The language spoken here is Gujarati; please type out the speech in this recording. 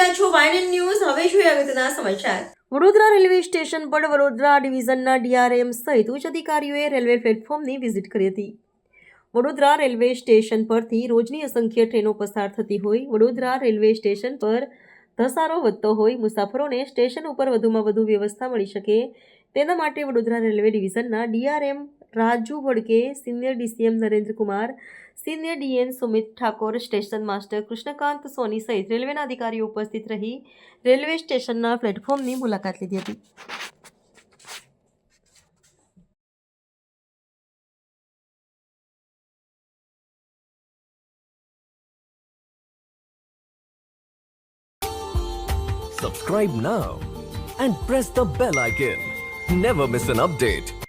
રહ્યા છો વાયનન ન્યૂઝ. હવે જોઈએ અગત્યના સમાચાર. વડોદરા રેલવે સ્ટેશન પર વડોદરા ડિવિઝનના ડીઆરએમ સહિત ઉચ્ચ અધિકારીઓએ રેલવે પ્લેટફોર્મની વિઝિટ કરી હતી. વડોદરા રેલવે સ્ટેશન પરથી રોજની અસંખ્ય ટ્રેનો પસાર થતી હોય, વડોદરા રેલવે સ્ટેશન પર ધસારો વધતો હોય, મુસાફરોને સ્ટેશન ઉપર વધુમાં વધુ વ્યવસ્થા મળી શકે, તેના માટે Vadodara railway ડિવિઝનના DRM Raju Vadke senior DCM Narendra Kumar senior DN Sumit Thakor, station master Krishnakant Soni સહિત રેલવેના અધિકારીઓ ઉપસ્થિત રહી રેલવે સ્ટેશનના પ્લેટફોર્મની મુલાકાત લીધી હતી Subscribe now and press the bell icon. Never miss an update.